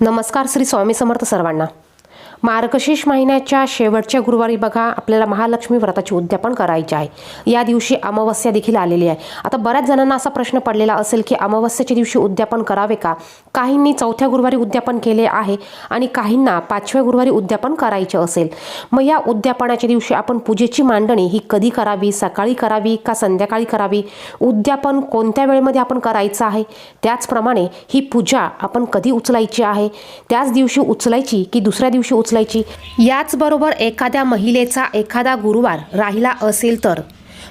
नमस्कार श्री स्वामी समर्थ सर्वांना. मार्गशीर्ष महिन्याच्या शेवटच्या गुरुवारी बघा आपल्याला महालक्ष्मी व्रताचे उद्यापन करायचे आहे. या दिवशी अमावस्या देखील आलेली आहे. आता बऱ्याच जणांना असा प्रश्न पडलेला असेल की अमावस्याच्या दिवशी उद्यापन करावे का? काहींनी चौथ्या गुरुवारी उद्यापन केले आहे आणि काहींना पाचव्या गुरुवारी उद्यापन करायचे असेल. मग या उद्यापनाच्या दिवशी आपण पूजेची मांडणी ही कधी करावी? सकाळी करावी का संध्याकाळी करावी? उद्यापन कोणत्या वेळेमध्ये आपण करायचं आहे? त्याचप्रमाणे ही पूजा आपण कधी उचलायची आहे? त्याच दिवशी उचलायची की दुसऱ्या दिवशी उचलायची? याचबरोबर एखाद्या महिलेचा एखादा गुरुवार राहिला असेल तर?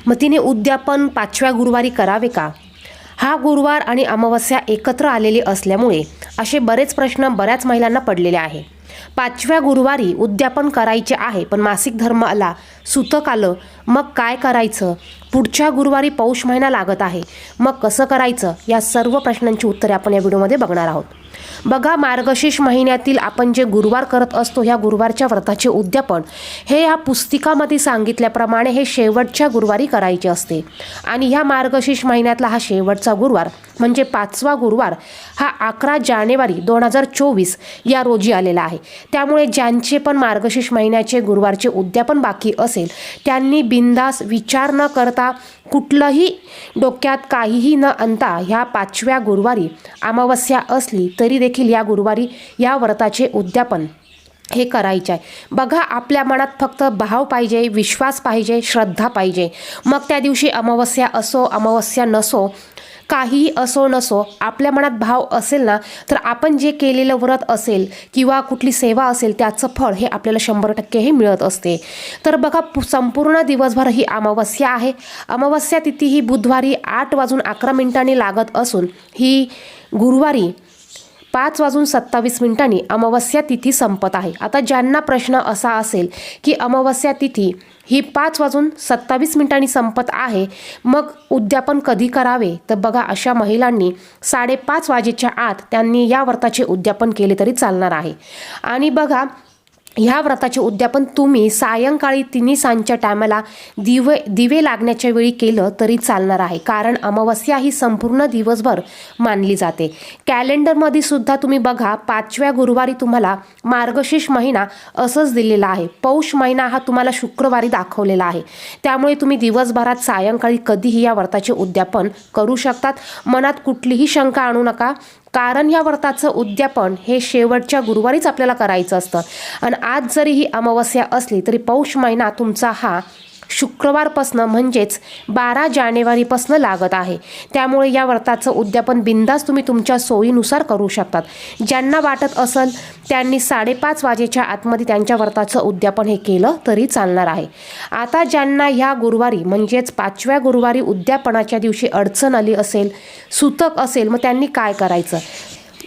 मग तिने उद्यापन पाचव्या गुरुवारी करावे का? हा गुरुवार आणि अमावस्या एकत्र आलेली असल्यामुळे असे बरेच प्रश्न बऱ्याच महिलांना पडलेले आहे. पाचव्या गुरुवारी उद्यापन करायचे आहे पण मासिक धर्म आला सुतक आलं मग काय करायचं? पुढच्या गुरुवारी पौष महिना लागत आहे. मग कसं करायचं? या सर्व प्रश्नांची उत्तरे आपण या व्हिडिओमध्ये बघणार आहोत. बघा मार्गशीर्ष महिन्यातील आपण जे गुरुवार करत असतो ह्या गुरुवारच्या व्रताचे उद्यापन हे ह्या पुस्तिकामध्ये सांगितल्याप्रमाणे हे शेवटच्या गुरुवारी करायचे असते. आणि ह्या मार्गशीर्ष महिन्यातला हा शेवटचा गुरुवार म्हणजे पाचवा गुरुवार हा अकरा जानेवारी दोन हजार चोवीस या रोजी आलेला आहे. त्यामुळे ज्यांचे पण मार्गशीर्ष महिन्याचे गुरुवारचे उद्यापन बाकी असेल त्यांनी बिंदास विचार न करता कुठलंही डोक्यात काहीही न आणता ह्या पाचव्या गुरुवारी अमावस्या असली तरी देखील या गुरुवारी या व्रताचे उद्यापन हे करायचे आहे. बघा आपल्या मनात फक्त भाव पाहिजे विश्वास पाहिजे श्रद्धा पाहिजे. मग त्या दिवशी अमावस्या असो अमावस्या नसो काहीही असो नसो आपल्या मनात भाव असेल ना तर आपण जे केलेलं व्रत असेल किंवा कुठली सेवा असेल त्याचं फळ हे आपल्याला शंभर टक्के हे मिळत असते. तर बघा पु- संपूर्ण दिवसभर ही अमावस्या आहे. अमावस्या तिथी ही बुधवारी आठ वाजून अकरा मिनिटांनी लागत असून ही गुरुवारी पाच वाजून सत्तावीस मिनिटांनी अमावस्या तिथी संपत आहे. आता ज्यांना प्रश्न असा असेल की अमावस्या तिथी ही पाच वाजून सत्तावीस मिनिटांनी संपत आहे मग उद्यापन कधी करावे? तर बघा अशा महिलांनी साडेपाच वाजेच्या आत त्यांनी या व्रताचे उद्यापन केले तरी चालणार आहे. आणि बघा ह्या व्रताचे उद्यापन तुम्ही सायंकाळी तिन्ही सांजच्या टायमाला दिवे दिवे लागण्याच्या वेळी केलं तरी चालणार आहे. कारण अमावस्या ही संपूर्ण दिवसभर मानली जाते. कॅलेंडरमध्ये सुद्धा तुम्ही बघा पाचव्या गुरुवारी तुम्हाला मार्गशीर्ष महिना असंच दिलेला आहे. पौष महिना हा तुम्हाला शुक्रवारी दाखवलेला आहे. त्यामुळे तुम्ही दिवसभरात सायंकाळी कधीही या व्रताचे उद्यापन करू शकतात. मनात कुठलीही शंका आणू नका. कारण या व्रताचं उद्यापन हे शेवटच्या गुरुवारीच आपल्याला करायचं असतं. आणि आज जरी ही अमावस्या असली तरी पौष महिना तुमचा हा शुक्रवारपासनं म्हणजेच बारा जानेवारीपासनं लागत आहे. त्यामुळे या व्रताचं उद्यापन बिंदास तुम्ही तुमच्या सोयीनुसार करू शकतात. ज्यांना वाटत असेल त्यांनी साडेपाच वाजेच्या आतमध्ये त्यांच्या व्रताचं उद्यापन हे केलं तरी चालणार आहे. आता ज्यांना ह्या गुरुवारी म्हणजेच पाचव्या गुरुवारी उद्यापनाच्या दिवशी अडचण आली असेल सुतक असेल मग त्यांनी काय करायचं?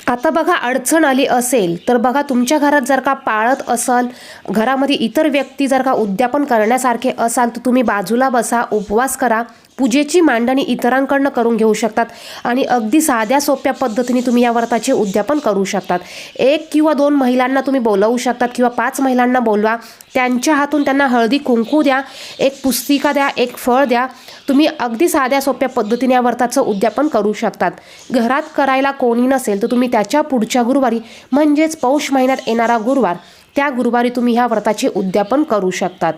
आता बघा अडचण आली असेल तर बघा तुमच्या घरात जर का पाळत असाल घरामध्ये इतर व्यक्ती जर का उद्यापन करण्यासारखे असाल तर तुम्ही बाजूला बसा उपवास करा. पूजेची मांडणी इतरांकडनं करून घेऊ शकतात आणि अगदी साध्या सोप्या पद्धतीने तुम्ही या व्रताचे उद्यापन करू शकतात. एक किंवा दोन महिलांना तुम्ही बोलवू शकतात किंवा पाच महिलांना बोलवा. त्यांच्या हातून त्यांना हळदी कुंकू द्या एक पुस्तिका द्या एक फळ द्या. तुम्ही अगदी साध्या सोप्या पद्धतीने या व्रताचं उद्यापन करू शकतात. घरात करायला कोणी नसेल तर तुम्ही त्याच्या पुढच्या गुरुवारी म्हणजेच पौष महिन्यात येणारा गुरुवार त्या गुरुवारी तुम्ही ह्या व्रताचे उद्यापन करू शकतात.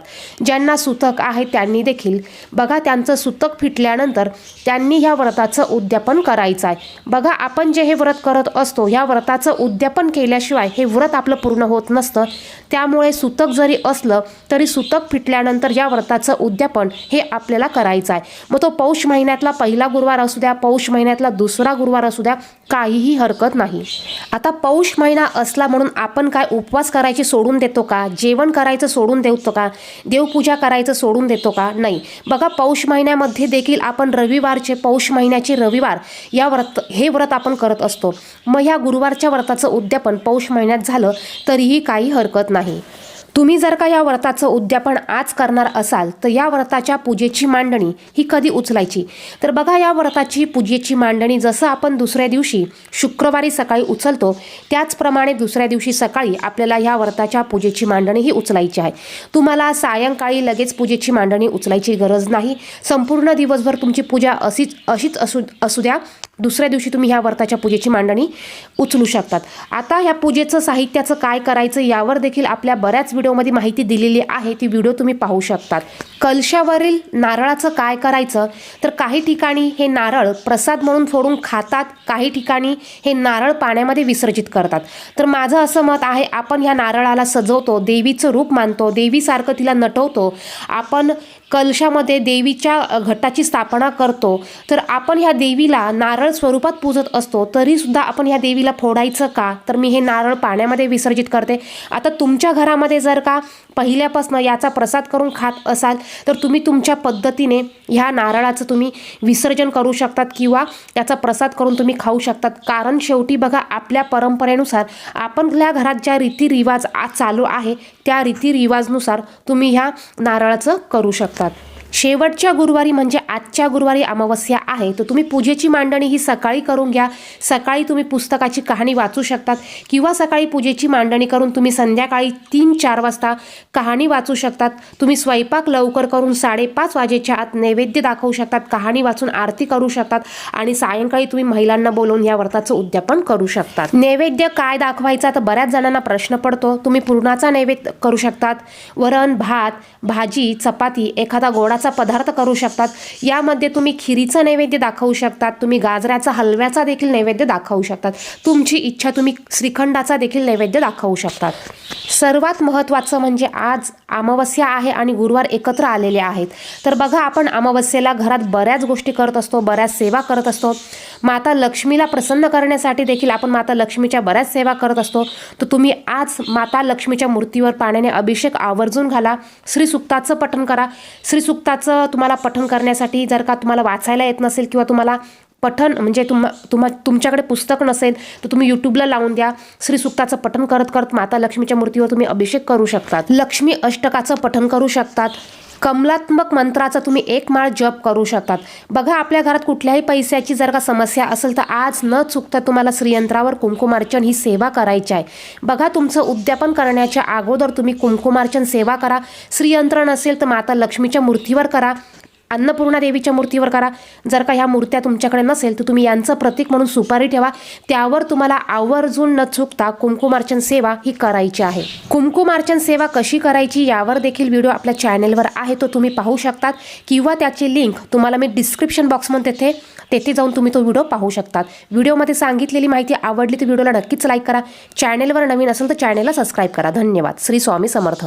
ज्यांना सुतक आहे त्यांनी देखील बघा त्यांचं सुतक फिटल्यानंतर त्यांनी ह्या व्रताचं उद्यापन करायचं आहे. बघा आपण जे हे व्रत करत असतो ह्या व्रताचं उद्यापन केल्याशिवाय हे व्रत आपलं पूर्ण होत नसतं. त्यामुळे सुतक जरी असलं तरी सुतक फिटल्यानंतर या व्रताचं उद्यापन हे आपल्याला करायचं आहे. मग तो पौष महिन्यातला पहिला गुरुवार असू द्या पौष महिन्यातला दुसरा गुरुवार असू द्या काहीही हरकत नाही. आता पौष महिना असला म्हणून आपण काय उपवास करायची सोडून देतो का? जेवण करायचं सोडून देतो का? देवपूजा करायचं सोडून देतो का? नाही. बघा पौष महिन्यामध्ये देखील आपण रविवारचे पौष महिन्याचे रविवार या व्रत हे व्रत आपण करत असतो. मग ह्या गुरुवारच्या व्रताचं उद्यापन पौष महिन्यात झालं तरीही काही हरकत नाही. तुम्ही जर का या व्रताचं उद्यापन आज करणार असाल तर या व्रताच्या पूजेची मांडणी ही कधी उचलायची? तर बघा या व्रताची पूजेची मांडणी जसं आपण दुसऱ्या दिवशी शुक्रवारी सकाळी उचलतो त्याचप्रमाणे दुसऱ्या दिवशी सकाळी आपल्याला ह्या व्रताच्या पूजेची मांडणी ही उचलायची आहे. तुम्हाला सायंकाळी लगेच पूजेची मांडणी उचलायची गरज नाही. संपूर्ण दिवसभर तुमची पूजा अशीच अशीच असू असू द्या. दुसऱ्या दिवशी तुम्ही ह्या व्रताच्या पूजेची मांडणी उचलू शकतात. आता ह्या पूजेचं साहित्याचं काय करायचं यावर देखील आपल्या बऱ्याच व्हिडिओमध्ये माहिती दिलेली आहे ती व्हिडिओ तुम्ही पाहू शकतात. कलशावरील नारळाचं काय करायचं? तर काही ठिकाणी हे नारळ प्रसाद म्हणून फोडून खातात काही ठिकाणी हे नारळ पाण्यामध्ये विसर्जित करतात. तर माझं असं मत आहे आपण ह्या नारळाला सजवतो देवीचं रूप मानतो देवीसारखं तिला नटवतो. आपण कलशामध्ये देवीच्या घटाची स्थापना करतो तर आपण ह्या देवीला नारळ स्वरूपात पूजत असतो तरीसुद्धा आपण ह्या देवीला फोडायचं का? तर मी हे नारळ पाण्यामध्ये विसर्जित करते. आता तुमच्या घरामध्ये जर का पहिल्यापासून याचा प्रसाद करून खात असाल तर तुम्ही तुमच्या पद्धतीने ह्या नारळाचं तुम्ही विसर्जन करू शकतात किंवा त्याचा प्रसाद करून तुम्ही खाऊ शकतात. कारण शेवटी बघा आपल्या परंपरेनुसार आपल्या घरात ज्या रीतिरिवाज आज चालू आहे त्या रीतिरिवाजनुसार तुम्ही ह्या नारळाचं करू शकता. शकतात शेवटच्या गुरुवारी म्हणजे आजच्या गुरुवारी अमावस्या आहे तर तुम्ही पूजेची मांडणी ही सकाळी करून घ्या. सकाळी तुम्ही पुस्तकाची कहाणी वाचू शकतात किंवा सकाळी पूजेची मांडणी करून तुम्ही संध्याकाळी तीन चार वाजता कहाणी वाचू शकतात. तुम्ही स्वयंपाक लवकर करून साडेपाच वाजेच्या आत नैवेद्य दाखवू शकतात कहाणी वाचून आरती करू शकतात आणि सायंकाळी तुम्ही महिलांना बोलवून या व्रताचं उद्यापन करू शकतात. नैवेद्य काय दाखवायचा तर बऱ्याच जणांना प्रश्न पडतो. तुम्ही पूर्णाचा नैवेद्य करू शकतात. वरण भात भाजी चपाती एखादा गोडाचा पदार्थ करू शकतात. यामध्ये तुम्ही खिरीचं नैवेद्य दाखवू शकतात. तुम्ही गाजराचा हलव्याचा देखील नैवेद्य दाखवू शकतात. तुमची इच्छा तुम्ही श्रीखंडाचा देखील नैवेद्य दाखवू शकतात. सर्वात महत्त्वाचं म्हणजे आज अमावस्या आहे आणि गुरुवार एकत्र आलेले आहेत. तर बघा आपण अमावस्येला घरात बऱ्याच गोष्टी करत असतो बऱ्याच सेवा करत असतो. माता लक्ष्मीला प्रसन्न करण्यासाठी देखील आपण माता लक्ष्मीच्या बऱ्याच सेवा करत असतो. तर तुम्ही आज माता लक्ष्मीच्या मूर्तीवर पाण्याने अभिषेक आवर्जून घाला. श्रीसुक्ताचं पठण करा. पुस्तकाचं तुम्हाला पठण करण्यासाठी जर का तुम्हाला वाचायला येत नसेल किंवा तुम्हाला पठण म्हणजे तुम तुम्हा तुमच्याकडे पुस्तक नसेल तर तुम्ही यूट्यूबला लावून द्या. श्री सुक्ताचं पठण करत करत माता लक्ष्मीच्या मूर्तीवर तुम्ही अभिषेक करू शकतात. लक्ष्मी अष्टकाचं पठण करू शकतात. कमलात्मक मंत्राचा तुम्ही एक माळ जप करू शकतात. बघा आपल्या घरात कुठल्याही पैशाची जर का समस्या असेल तर आज न चुकता तुम्हाला श्रीयंत्रावर कुंकुमार्चन ही सेवा करायची आहे. बघा तुमचं उद्यापन करण्याच्या अगोदर तुम्ही कुंकुमार्चन सेवा करा. श्रीयंत्र नसेल तर माता लक्ष्मीच्या मूर्तीवर करा. अन्नपूर्णा देवीच्या मूर्तीवर करा. जर का ह्या मूर्त्या तुमच्याकडे नसेल तर तुम्ही यांचं प्रतीक म्हणून सुपारी ठेवा. त्यावर तुम्हाला आवर्जून न चुकता कुंकुमार्चन सेवा ही करायची आहे. कुंकुमार्चन सेवा कशी करायची यावर देखील व्हिडिओ आपल्या चॅनेलवर आहे तो तुम्ही पाहू शकतात. किंवा त्याची लिंक तुम्हाला मी डिस्क्रिप्शन बॉक्समध्ये तेथे तेथे जाऊन तुम्ही तो व्हिडिओ पाहू शकतात. व्हिडिओमध्ये सांगितलेली माहिती आवडली तर व्हिडिओला नक्कीच लाईक करा. चॅनेलवर नवीन असेल तर चॅनेलला सबस्क्राईब करा. धन्यवाद. श्री स्वामी समर्थ.